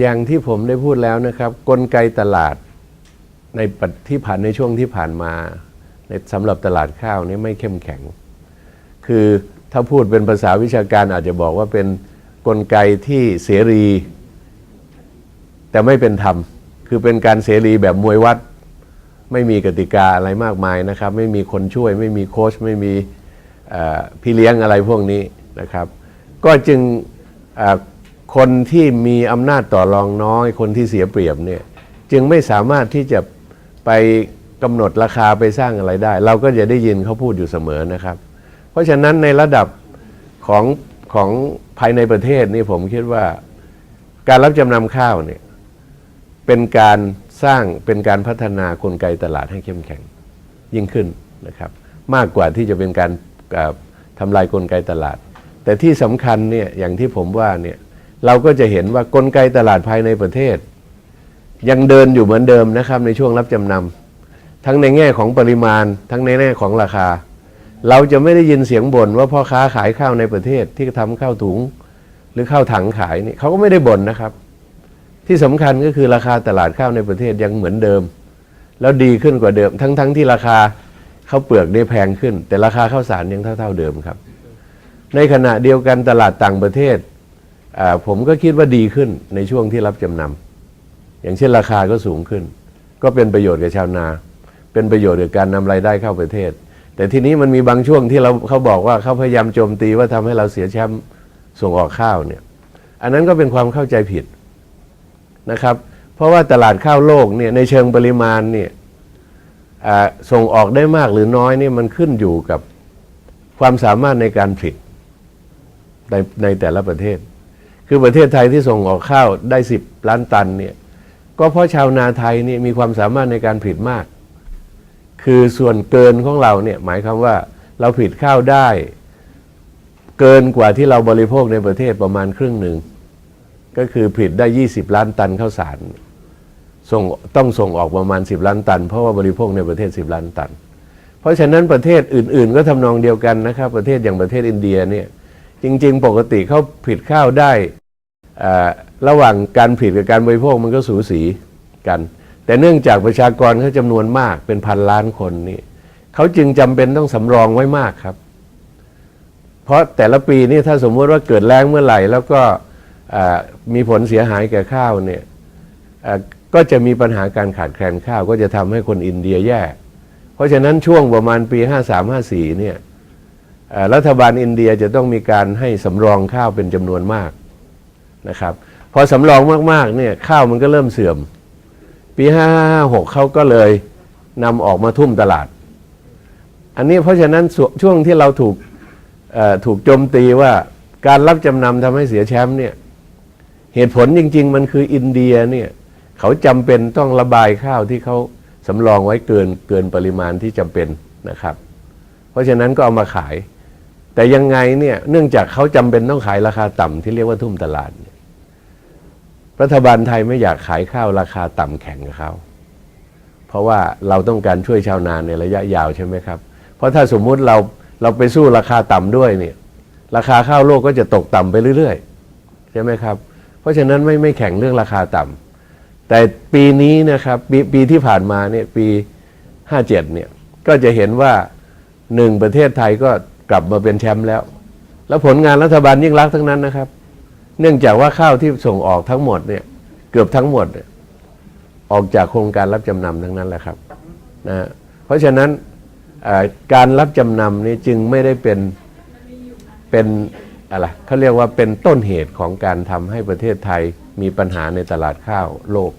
อย่างที่ผมได้พูดแล้วนะครับ กลไกตลาดในปัจที่ผ่านในช่วงที่ผ่านมาในสำหรับตลาดข้าวนี้ไม่เข้มแข็ง คือถ้าพูดเป็นภาษาวิชาการอาจจะบอกว่าเป็นกลไกที่เสรี แต่ไม่เป็นธรรม คือเป็นการเสรีแบบมวยวัด ไม่มีกติกาอะไรมากมายนะครับ ไม่มีคนช่วย ไม่มีโค้ชไม่มีพี่เลี้ยงอะไรพวกนี้นะครับ ก็จึง คนที่มีอำนาจต่อรองน้อย คนที่เสียเปรียบเนี่ยจึงไม่สามารถที่จะไปกำหนดราคาไปสร้างอะไรได้ เราก็จะได้ยินเขาพูดอยู่เสมอนะครับ เพราะฉะนั้นในระดับของของภายในประเทศนี่ผมคิดว่า การรับจำนำข้าวเนี่ยเป็นการสร้างเป็นการพัฒนากลไกตลาดให้เข้มแข็งยิ่งขึ้นนะครับ มากกว่าที่จะเป็นการทำลายกลไกตลาด แต่ที่สำคัญเนี่ยอย่างที่ผมว่าเนี่ย เราก็จะเห็นว่ากลไกตลาดภายในประเทศ ยังเดินอยู่เหมือนเดิมนะครับในช่วงรับจำนำทั้งในแง่ของปริมาณ ทั้งในแง่ของราคา เราจะไม่ได้ยินเสียงบ่นว่าพ่อค้าขายข้าวในประเทศที่ทำข้าวถุง หรือข้าวถังขายนี่เขาก็ไม่ได้บ่นนะครับ ที่สำคัญก็คือราคาตลาดข้าวในประเทศยังเหมือนเดิม แล้วดีขึ้นกว่าเดิม ทั้งๆทที่ราคาข้าวเปลือกได้แพงขึ้น แต่ราคาข้าวสารยังเท่า ๆเดิมครับ ในขณะเดียวกันตลาดต่างประเทศ ผมก็คิดว่าดีขึ้นในช่วงที่รับจำนำอย่างเช่นราคาก็สูงขึ้น ก็เป็นประโยชน์กับชาวนา เป็นประโยชน์กับการนำรายได้เข้าประเทศ แต่ทีนี้มันมีบางช่วงที่เราเขาบอกว่าเขาพยายามโจมตีว่าทำให้เราเสียแชมป์ส่งออกข้าวเนี่ยอันนั้นก็เป็นความเข้าใจผิดนะครับ เพราะว่าตลาดข้าวโลกเนี่ยในเชิงปริมาณเนี่ยส่งออกได้มากหรือน้อยนี่มันขึ้นอยู่กับความสามารถในการผลิตในในแต่ละประเทศ คือประเทศไทยที่ส่งออกข้าวได้ 10 ล้านตันเนี่ยก็เพราะชาวนาไทยนี่มีความสามารถในการผลิตมาก คือส่วนเกินของเราเนี่ยหมายความว่าเราผลิตข้าวได้ เกินกว่าที่เราบริโภคในประเทศประมาณครึ่งหนึ่งก็คือผลิตได้ 20 ล้านตันข้าวสารส่งต้องส่งออกประมาณ 10 ล้านตัน เพราะว่าบริโภคในประเทศ 10 ล้านตัน เพราะฉะนั้นประเทศอื่น ๆ ก็ทำนองเดียวกันนะครับ ประเทศอย่างประเทศอินเดียเนี่ยจริง ๆ ปกติเขาผลิตข้าวได้ ระหว่างการผลิตกับการบริโภคมันก็สูสีกัน แต่เนื่องจากประชากรเขาจำนวนมากเป็นพันล้านคนนี่เขาจึงจำเป็นต้องสำรองไว้มากครับ เพราะแต่ละปีนี่ถ้าสมมติว่าเกิดแล้งเมื่อไหร่ แล้วก็มีผลเสียหายแก่ข้าวเนี่ยก็จะมีปัญหาการขาดแคลนข้าว ก็จะทำให้คนอินเดียแย่ เพราะฉะนั้นช่วงประมาณปี 53-54เนี่ยอ่ารัฐบาลอินเดียจะต้องมีการให้สำรองข้าวเป็นจำนวนมาก นะครับพอสำรองมากๆเนี่ยข้าวมันก็เริ่มเสื่อม ปี 556เขาก็เลยนำออกมาทุ่มตลาด อันนี้เพราะฉะนั้นช่วงที่เราถูกถูกโจมตีว่าการรับจำนำทำให้เสียแชมป์เนี่ยเหตุผลจริง ๆ มันคืออินเดียเนี่ยเขาจำเป็นต้องระบายข้าวที่เขาสำรองไว้เกินเกินปริมาณที่จำเป็นนะครับ เพราะฉะนั้นก็เอามาขาย แต่ยังไงเนี่ยเนื่องจากเขาจำเป็นต้องขายราคาต่ำที่เรียกว่าทุ่มตลาดเนี่ย รัฐบาลไทยไม่อยากขายข้าวราคาต่ำแข่งกับเขาเพราะว่าเราต้องการช่วยชาวนาในระยะยาวใช่ไหมครับ เพราะถ้าสมมุติเราเราไปสู้ราคาต่ำด้วยเนี่ยราคาข้าวโลกก็จะตกต่ำไปเรื่อยๆใช่ไหมครับ เพราะฉะนั้นไม่ไม่แข่งเรื่องราคาต่ำแต่ปีนี้นะครับปปีที่ผ่านมาเนี่ยปี 57เนี่ยก็จะเห็นว่าหนึ่งประเทศไทยก็กลับมาเป็นแชมป์แล้ว แล้วผลงานรัฐบาลยิ่งรักทั้งนั้นนะครับ เนื่องจากว่าข้าวที่ส่งออกทั้งหมดเนี่ยเกือบทั้งหมดเนี่ยออกจากโครงการรับจำนำทั้งนั้นแหละครับนะเพราะฉะนั้นการรับจำนำนี้จึงไม่ได้เป็นเป็นอะไรเขาเรียกว่าเป็นต้นเหตุของการทำให้ประเทศไทยมีปัญหาในตลาดข้าวโลก